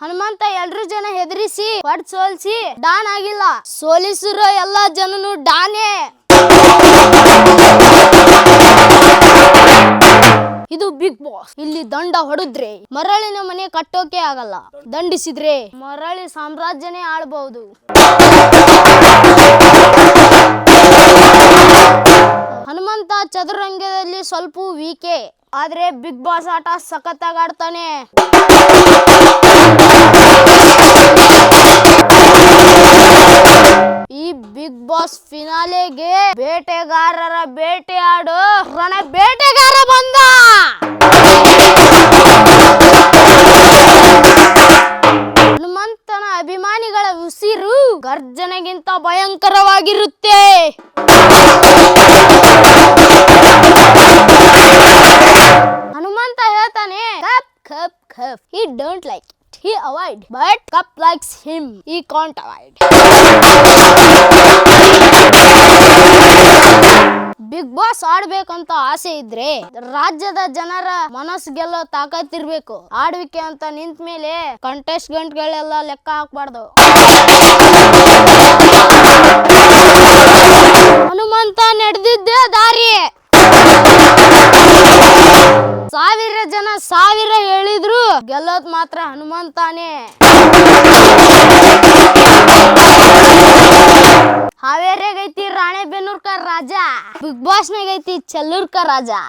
ಹನುಮಂತ ಎಲ್ರು ಜನ ಹೆದರಿಸಿ ಹೊಡ್ ಸೋಲ್ಸಿ, ಡಾನ್ ಆಗಿಲ್ಲ. ಸೋಲಿಸಿರೋ ಎಲ್ಲಾ ಜನನು ಡಾನೇ. ಇದು ಬಿಗ್ ಬಾಸ್. ಇಲ್ಲಿ ದಂಡ ಹೊಡೆದ್ರೆ, ಮರಳಿನ ಮನೆ ಕಟ್ಟೋಕೆ ಆಗಲ್ಲ. ದಂಡಿಸಿದ್ರೆ, ಮರಳಿ ಸಾಮ್ರಾಜ್ಯನೇ ಆಳ್ಬಹುದು ಹನುಮಂತ ಚದುರಂಗದಲ್ಲಿ ಸ್ವಲ್ಪ ವೀಕೆ. ಆದ್ರೆ ಬಿಗ್ ಬಾಸ್ ಆಟ ಸಖತ್ತಾಗಿ ಆಡ್ತಾನೆ. ಫಿನಾಲೆಗೆ ಬೇಟೆಗಾರರ ಬೇಟೆಯಾಡು ರಣ ಬೇಟೆಗಾರ ಬಂದ. ಹನುಮಂತನ ಅಭಿಮಾನಿಗಳ ಉಸಿರು ಗರ್ಜನೆಗಿಂತ ಭಯಂಕರವಾಗಿರುತ್ತೆ. ಹನುಮಂತ ಹೇಳ್ತಾನೆ, cup cup cup. He don't like he avoid, but cup likes him. He can't avoid. Big ಆಡ್ಬೇಕು ಆಡ್ಬೇಕಂತ ಆಸೆ ಇದ್ರೆ ರಾಜ್ಯದ ಜನರ ಮನಸ್ಸು ಗೆಲ್ಲೋ ತಾಕತ್ ಇರ್ಬೇಕು. ಆಡ್ವಿಕೆ ಅಂತ ನಿಂತ ಮೇಲೆ ಕಂಟೆಸ್ಟ್ ಗಂಟ್ಗಳೆಲ್ಲ ಲೆಕ್ಕ ಹಾಕ್ಬಾರ್ದು. ಹನುಮಂತ ನಡೆದಿದ್ದೇ ದಾರಿ. ಸಾವಿರ ಜನ ಸಾವಿರ ಹೇಳಿದ್ರು, ಗೆಲ್ಲೋದ್ ಮಾತ್ರ ಹನುಮಂತಾನೆ. राजा। बिग बॉस में गई थी चलूर का राजा।